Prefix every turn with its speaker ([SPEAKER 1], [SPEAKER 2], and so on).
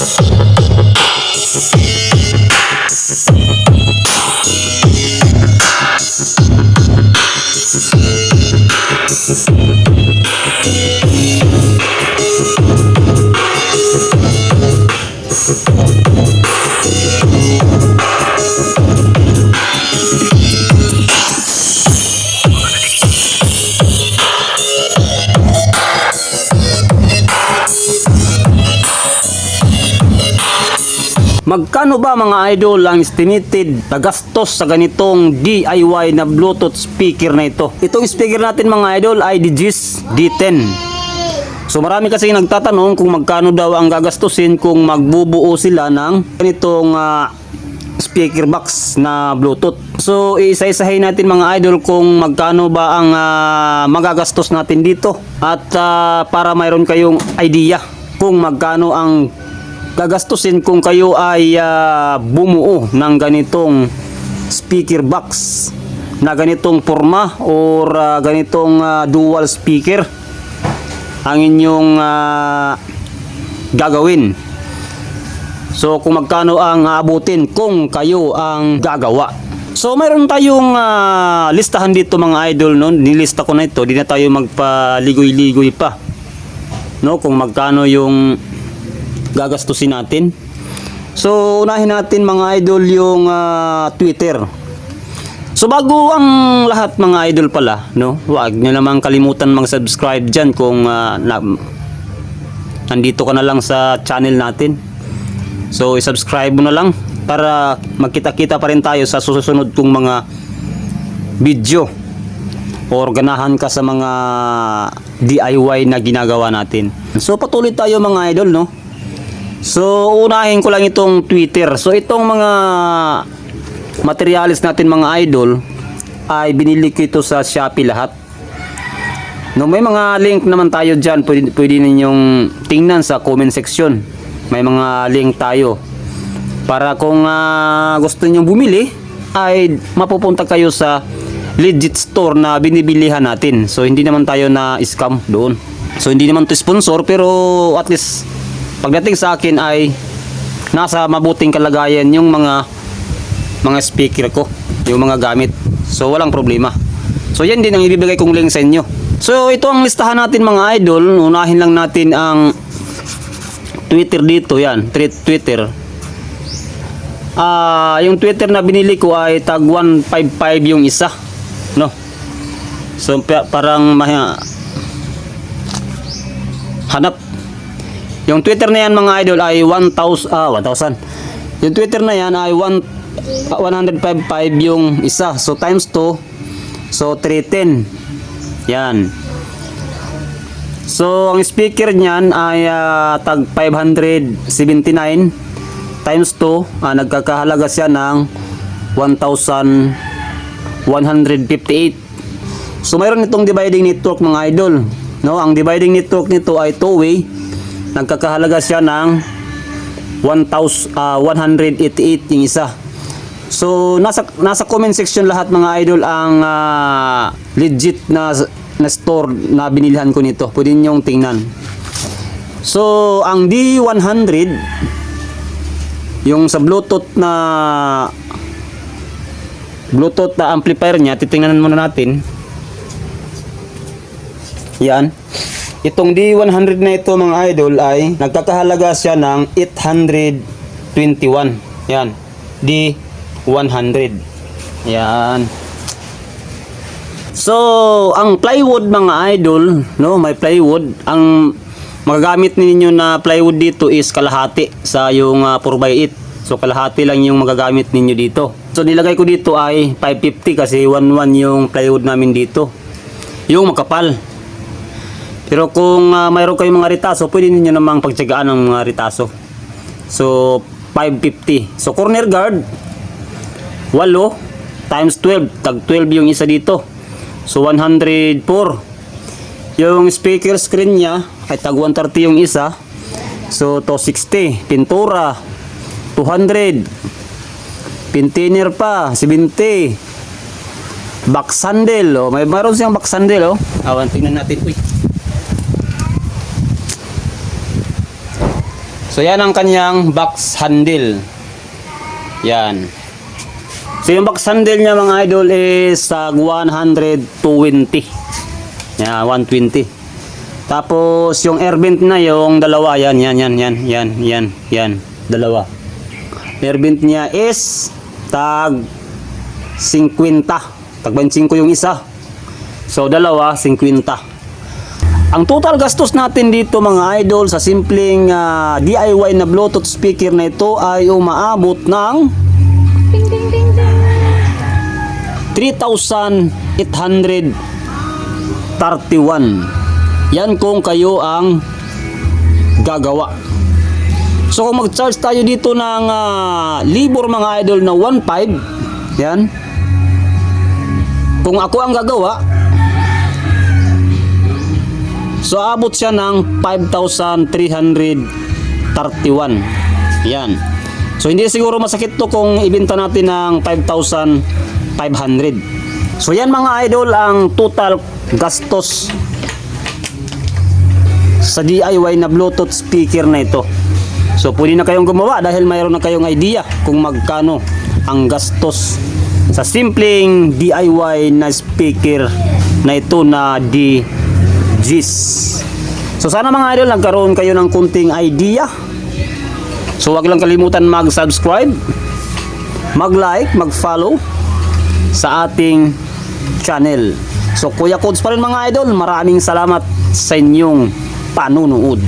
[SPEAKER 1] Thank you. Magkano ba mga idol ang estimated na gastos sa ganitong DIY na Bluetooth speaker na ito? Itong speaker natin mga idol ay DJs D10. So marami kasi nagtatanong kung magkano daw ang gagastusin kung magbubuo sila ng ganitong ah, speaker box na Bluetooth. So isa-isahin natin mga idol kung magkano ba ang ah, magagastos natin dito at ah, para mayroon kayong idea kung magkano ang gagastusin kung kayo ay ah, bumuo ng ganitong speaker box na ganitong forma or ah, ganitong ah, dual speaker ang inyong ah, gagawin. So kung magkano ang aabutin kung kayo ang gagawa. So mayroon tayong ah, listahan dito mga idol no. Nilista ko na ito, di na tayo magpaligoy-ligoy pa. No, kung magkano yung gagastusin natin. So unahin natin mga idol yung ah, Twitter. So bago ang lahat mga idol pala, no? Huwag niyo namang kalimutan mag-subscribe diyan kung ah, na, nandito ka na lang sa channel natin. So i-subscribe mo na lang para magkita-kita pa rin tayo sa susunod kong mga video or ganahan ka sa mga DIY na ginagawa natin. So patuloy tayo mga idol no. So unahin ko lang itong Twitter. So itong mga materialis natin mga idol ay binili ko ito sa Shopee lahat. No, may mga link naman tayo diyan. Pwede, pwede ninyong tingnan sa comment section. May mga link tayo. Para kung ah, gusto niyo bumili ay mapupunta kayo sa legit store na binibilihan natin. So hindi naman tayo na scam doon. So hindi naman to sponsor pero at least pagdating sa akin ay nasa mabuting kalagayan yung mga mga speaker ko, yung mga gamit. So walang problema. So yan din ang ibibigay kong link sa inyo. So ito ang listahan natin mga idol. Unahin lang natin ang Twitter dito yan, Twitter. Ah, yung Twitter na binili ko ay tag 155 yung isa, no? So pa- parang maha- hanap. Yung Twitter na yan mga idol ay 1,000 ah 1,000. Yung Twitter na yan ay 1 155 yung isa. So times 2 so 310. Yan. So ang speaker niyan ay ah, tag 579 times 2 ah, nagkakahalaga siya ng 1,158. So mayroon itong dividing network mga idol. No, ang dividing network nito ay two-way. Nagkakahalaga siya ng 1,000 ah, 188 yung isa. So nasa nasa comment section lahat mga idol ang ah, legit na na store na binilhan ko nito. Pwede niyo tingnan. So ang D100 yung sa Bluetooth na Bluetooth na amplifier niya, titingnan muna natin. Yan. Itong D100 na ito mga idol ay nagkakahalaga siya ng 821. Yan. D100. Yan. So, ang plywood mga idol, no, may plywood. Ang magagamit ninyo na plywood dito is kalahati sa yung ah, 4x8. So, kalahati lang yung magagamit ninyo dito. So, nilagay ko dito ay 550 kasi 1-1 yung plywood namin dito. Yung makapal. Pero kung ah, mayroon kayong mga ritaso, pwede niyo namang pagtsagaan ng mga ritaso. So, 550. So, corner guard, 8 times 12. Tag 12 yung isa dito. So, 104. Yung speaker screen niya, ay tag 130 yung isa. So, 260. Pintura, 200. Pintiner pa, 70. Back sandal, oh. May mayroon siyang back sandal, oh. Awan, tingnan natin. Uy. So yan ang kanyang box handle. Yan. So yung box handle niya mga idol is tag 120. Yan, 120. Tapos yung air vent na yung dalawa yan, yan, yan, yan, yan, yan, yan, dalawa. Air vent niya is tag 50. Tag 25 yung isa. So dalawa 50. Ang total gastos natin dito mga idol sa simpleng ah, DIY na Bluetooth speaker na ito ay umaabot ng 3,831. Yan kung kayo ang gagawa. So kung mag-charge tayo dito ng ah, libor mga idol na 1.5, yan. Kung ako ang gagawa, So abot siya ng 5,331. Yan. So hindi siguro masakit to kung ibenta natin ng 5,500. So yan mga idol ang total gastos sa DIY na Bluetooth speaker na ito. So pwede na kayong gumawa dahil mayroon na kayong idea kung magkano ang gastos sa simpleng DIY na speaker na ito na di Gis. So sana mga idol nagkaroon kayo ng kunting idea. So wag lang kalimutan mag-subscribe, mag-like, mag-follow sa ating channel. So Kuya Codes pa rin mga idol, maraming salamat sa inyong panunood.